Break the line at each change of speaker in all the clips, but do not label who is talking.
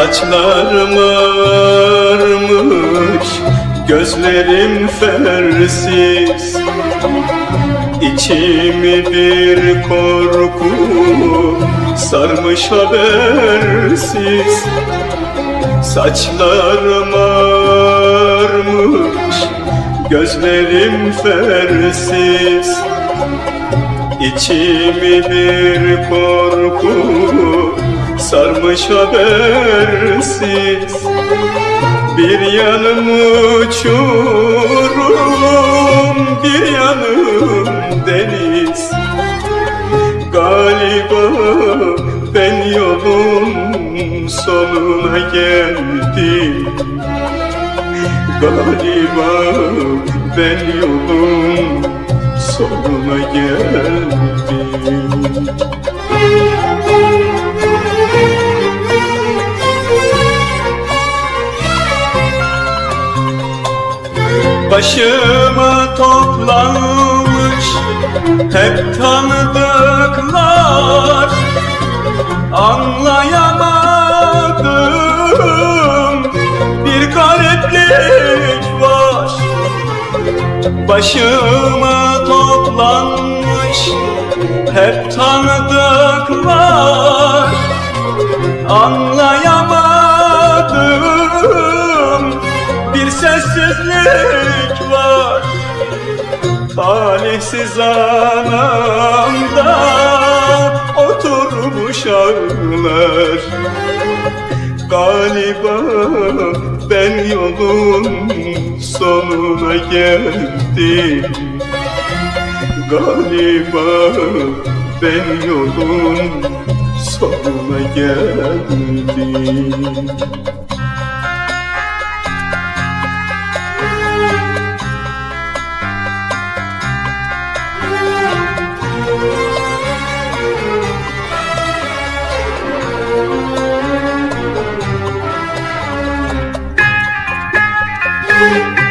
Saçlarım ağarmış Gözlerim fersiz. İçimi bir korku Sarmış habersiz. Saçlarım ağarmış Gözlerim fersiz. İçimi bir korku sarmış habersiz. Bir yanım uçurum, bir yanım deniz. Galiba ben yolun sonuna geldim. Galiba ben yolun sonuna geldim Başıma toplanmış hep tanıdıklar. Anlayamadım bir gariplik var. Başıma toplanmış hep tanıdıklar. Anlayamadım sessizlik var. Talihsiz anamda oturmuş ağlar. Galiba ben yolun sonuna geldim. Galiba ben yolun sonuna geldim Thank you.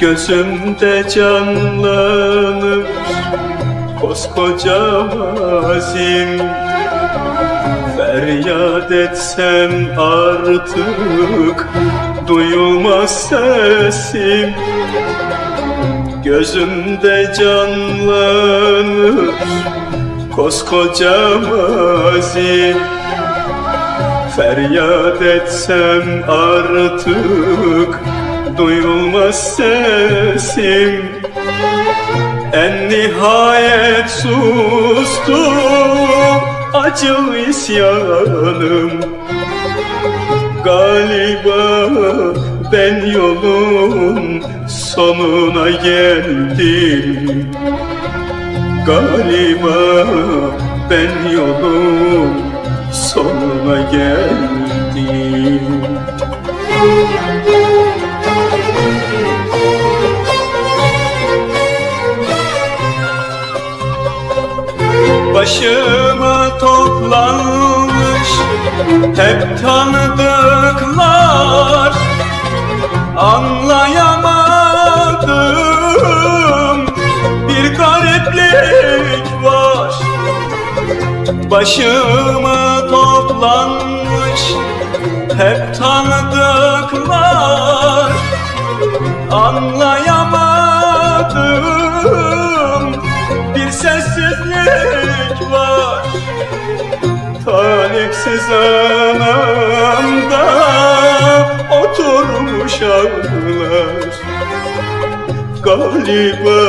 Gözümde canlanır koskoca mazim. Feryat etsem artık duyulmaz sesim. Gözümde canlanır koskoca mazim. Feryat etsem artık duyulmaz sesim. En nihayet sustu acı isyanım. Galiba ben yolun sonuna geldim. Galiba ben yolun sonuna geldim. Başıma toplanmış hep tanıdıklar. Anlayamadım bir gariplik var. Başıma toplanmış hep tanıdıklar. Anlayamadım bir sessizlik var Talihsiz anamda oturmuş ağlar. Galiba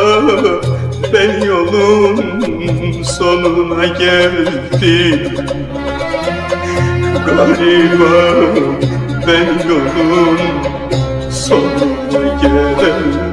ben yolun sonuna geldim. Galiba ben yolun sonuna geldim